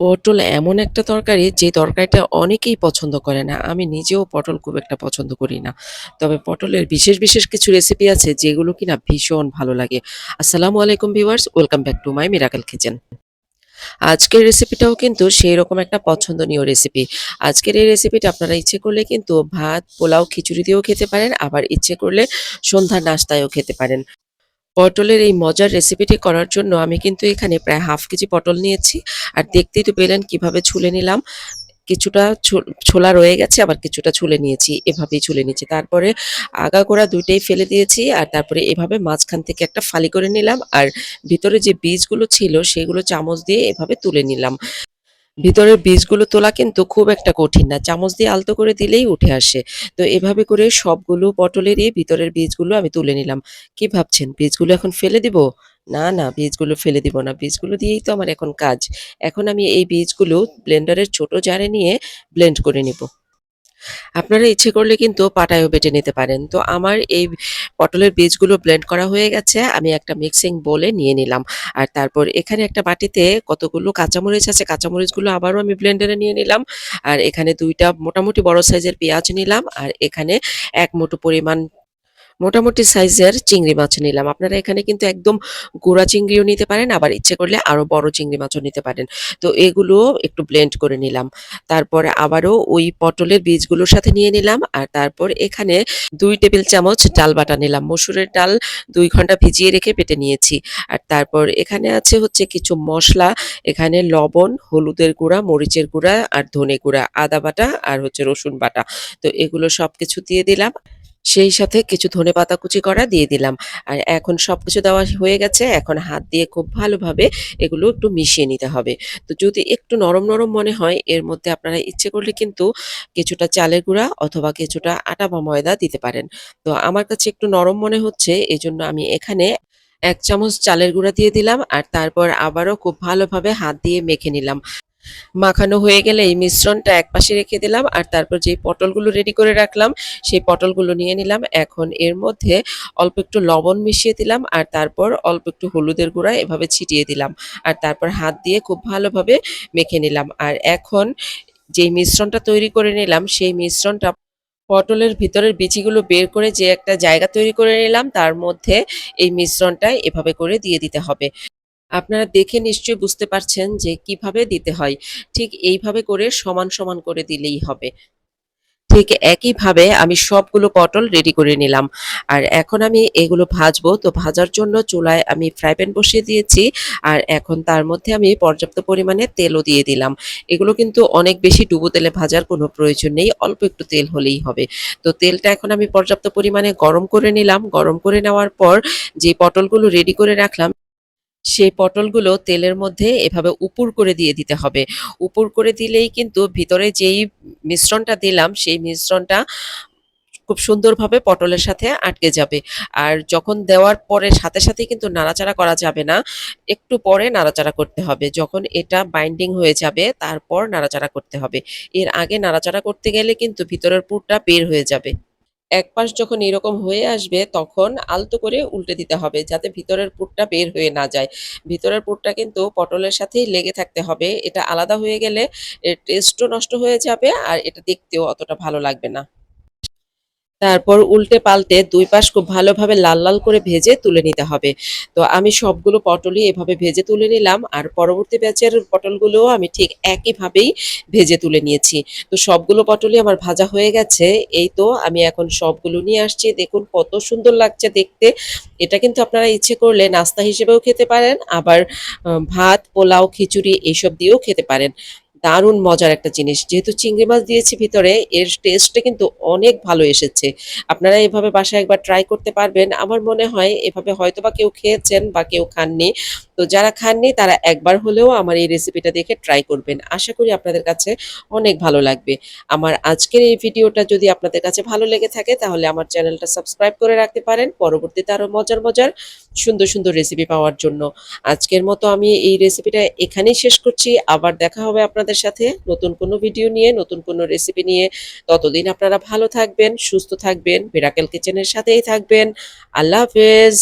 পটল এমন একটা তরকারি যে তরকারিটা অনেকেই পছন্দ করে না। আমি নিজেও পটল খুব একটা পছন্দ করি না। তবে পটলের বিশেষ, বিশেষ কিছু রেসিপি আছে যেগুলো কিনা ভীষণ ভালো লাগে। আসসালামু আলাইকুম viewers, welcome back to my miracle kitchen. আজকের রেসিপিটাও কিন্তু সেইরকম একটা পছন্দনীয় রেসিপি। আজকের এই রেসিপিটা আপনারা ইচ্ছে করলে কিন্তু ভাত, পোলাও, খিচুড়ি দিয়েও খেতে পারেন, আবার ইচ্ছে করলে সন্ধ্যার নাস্তায়ও খেতে পারেন। পটলের এই মজার রেসিপিটি করার জন্য আমি কিন্তু এখানে প্রায় হাফ কেজি পটল নিয়েছি। আর দেখতেই তো পেলেন কীভাবে ছুলে নিলাম। কিছুটা ছোলা রয়ে গেছে, আবার কিছুটা ছুলে নিয়েছি। এভাবেই ছুলে নিয়েছি। তারপরে আগাগোড়া ২ টাই ফেলে দিয়েছি। আর তারপরে এভাবে মাঝখান থেকে একটা ফালি করে নিলাম। আর ভিতরে যে বীজগুলো ছিল, সেগুলো চামচ দিয়ে এভাবে তুলে নিলাম। ভিতরের বীজগুলো তোলা কিন্তু খুব একটা কঠিন না। চামচ দিয়ে আলতো করে দিলেই উঠে আসে। তো এভাবে করে সবগুলো পটলেরই ভিতরের বীজগুলো আমি তুলে নিলাম। কি ভাবছেন বীজগুলো এখন ফেলে দিব? না, না বীজগুলো ফেলে দিব না। বীজগুলো দিয়েই তো আমার এখন কাজ। এখন আমি এই বীজগুলো ব্লেন্ডারের ছোট জারে নিয়ে ব্লেন্ড করে নিব। আপনারা ইচ্ছে করলে কিন্তু পাটায়ও বেটে নিতে পারেন। তো আমার এই পটলের বীজগুলো ব্লেন্ড করা হয়ে গেছে। আমি একটা মিক্সিং বলে নিয়ে নিলাম। আর তারপর এখানে একটা বাটিতে কতগুলো কাঁচামরিচ আছে, কাঁচামরিচগুলো আবারও আমি ব্লেন্ডারে নিয়ে নিলাম। আর এখানে দুইটা মোটামুটি বড় সাইজের পেঁয়াজ নিলাম। আর এখানে এক মুঠো পরিমাণ মোটামুটি সাইজের চিংড়ি মাছ নিলাম। আপনারা এখানে কিন্তু একদম গুঁড়া চিংড়িও নিতে পারেন, আবার ইচ্ছে করলে আরও বড় চিংড়ি মাছও নিতে পারেন। তো এগুলোও একটু ব্লেন্ড করে নিলাম। তারপরে আবারও ওই পটলের বীজগুলোর সাথে নিয়ে নিলাম। আর তারপর এখানে দুই টেবিল চামচ ডাল বাটা নিলাম। মসুরের ডাল দুই ঘণ্টা ভিজিয়ে রেখে পেটে নিয়েছি। আর তারপর এখানে আছে হচ্ছে কিছু মশলা এখানে লবণ, হলুদের গুঁড়া, মরিচের গুঁড়া আর ধনে গুঁড়া, আদা বাটা আর হচ্ছে রসুন বাটা। তো এগুলো সব কিছু দিয়ে দিলাম। সেই সাথে কিছু ধনেপাতা কুচি করা দিয়ে দিলাম। আর এখন সব কিছু দেওয়া হয়ে গেছে। এখন হাত দিয়ে খুব ভালোভাবে এগুলো একটু মিশিয়ে নিতে হবে। তো যদি একটু নরম, নরম মনে হয় এর মধ্যে আপনারা ইচ্ছে করলে কিন্তু কিছুটা চালের গুঁড়া অথবা কিছুটা আটা বা ময়দা দিতে পারেন। তো আমার কাছে একটু নরম মনে হচ্ছে এজন্য আমি এখানে এক চামচ চালের গুঁড়া দিয়ে দিলাম। আর তারপর আবারও খুব ভালোভাবে হাত দিয়ে মেখে নিলাম। মাখানো হয়ে গেলে এই মিশ্রণটা একপাশে রেখে দিলাম আর তারপর যেই পটলগুলো রেডি করে রাখলাম, সেই পটলগুলো নিয়ে নিলাম। এখন এর মধ্যে অল্প একটু লবণ মিশিয়ে দিলাম আর তারপর অল্প একটু হলুদের গুঁড়া এভাবে ছিটিয়ে দিলাম। আর তারপর হাত দিয়ে খুব ভালোভাবে মেখে নিলাম। আর এখন যেই মিশ্রণটা তৈরি করে নিলাম, সেই মিশ্রণটা পটলের ভিতরের বিচিগুলো বের করে যে একটা জায়গা তৈরি করে নিলাম, তার মধ্যে এই মিশ্রণটা এভাবে করে দিয়ে দিতে হবে। আপনারা দেখে নিশ্চয়ই বুঝতে পারছেন যে কীভাবে দিতে হয়। ঠিক এইভাবে করে সমান, সমান করে দিলেই হবে। ঠিক একইভাবে আমি সবগুলো পটল রেডি করে নিলাম। আর এখন আমি এগুলো ভাজবো। তো ভাজার জন্য চুলায় আমি ফ্রাই প্যান বসিয়ে দিয়েছি। আর এখন তার মধ্যে আমি পর্যাপ্ত পরিমাণে তেলও দিয়ে দিলাম। এগুলো কিন্তু অনেক বেশি ডুবো তেলে ভাজার কোনো প্রয়োজন নেই। অল্প একটু তেল হলেই হবে। তো তেলটা এখন আমি পর্যাপ্ত পরিমাণে গরম করে নিলাম। গরম করে নেওয়ার পর যে পটলগুলো রেডি করে রাখলাম সেই পটলগুলো তেলের মধ্যে এভাবে উপুড় করে দিয়ে দিতে হবে। উপুড় করে দিলেই কিন্তু ভিতরে যেই মিশ্রণটা দিলাম সেই মিশ্রণটা খুব সুন্দরভাবে পটলের সাথে আটকে যাবে। আর যখন দেওয়ার পরে সাথে, সাথে কিন্তু নাড়াচাড়া করা যাবে না। একটু পরে নাড়াচাড়া করতে হবে। যখন এটা বাইন্ডিং হয়ে যাবে তারপর নাড়াচাড়া করতে হবে। এর আগে নাড়াচাড়া করতে গেলে কিন্তু ভিতরের পুরটা বের হয়ে যাবে। এক পাশ যখন এরকম হয়ে আসবে, তখন আলতো করে উল্টে দিতে হবে যাতে ভিতরের পুরটা বের হয়ে না যায়। ভিতরের পুরটা কিন্তু পটলের সাথেই লেগে থাকতে হবে। এটা আলাদা হয়ে গেলে টেস্টও নষ্ট হয়ে যাবে আর এটা দেখতেও অতটা ভালো লাগবে না। তারপর উল্টে পাল্টে দুই পাশ খুব ভালোভাবে লাল, লাল করে ভেজে তুলে নিতে হবে। তো আমি সবগুলো পটলই এভাবে ভেজে তুলে নিলাম। আর পরবর্তী ব্যাচের পটলগুলোও আমি ঠিক একইভাবেই ভেজে তুলে নিয়েছি। তো সবগুলো পটলই আমার ভাজা হয়ে গেছে। এই তো আমি এখন সবগুলো নিয়ে আসছি। দেখুন কত সুন্দর লাগছে দেখতে। এটা কিন্তু আপনারা ইচ্ছে করলে নাস্তা হিসেবেও খেতে পারেন। আবার ভাত, পোলাও, খিচুড়ি এইসব দিয়েও খেতে পারেন। দারুণ মজার একটা জিনিস। যেহেতু চিংড়ি মাছ দিয়েছি ভিতরে এর টেস্টটা কিন্তু অনেক ভালো এসেছে। আপনারা এভাবে বাসায় একবার ট্রাই করতে পারবেন। আমার মনে হয় এভাবে হয়তো বা কেউ খেয়েছেন বা কেউ খাননি। তো যারা খাননি তারা একবার হলেও আমার এই রেসিপিটা দেখে ট্রাই করবেন। আশা করি আপনাদের কাছে অনেক ভালো লাগবে। আমার আজকের এই ভিডিওটা যদি আপনাদের কাছে ভালো লেগে থাকে তাহলে আমার চ্যানেলটা সাবস্ক্রাইব করে রাখতে পারেন। পরবর্তীতে আরও মজার, মজার সুন্দর, সুন্দর রেসিপি পাওয়ার জন্য। আজকের মতো আমি এই রেসিপিটা এখানেই শেষ করছি। আবার দেখা হবে আপনাদের সাথে নতুন কোনো ভিডিও নিয়ে, নতুন কোনো রেসিপি নিয়ে। ততদিন আপনারা ভালো থাকবেন, সুস্থ থাকবেন, মিরাকেল কিচেনের সাথেই থাকবেন। আল্লাহ হাফেজ।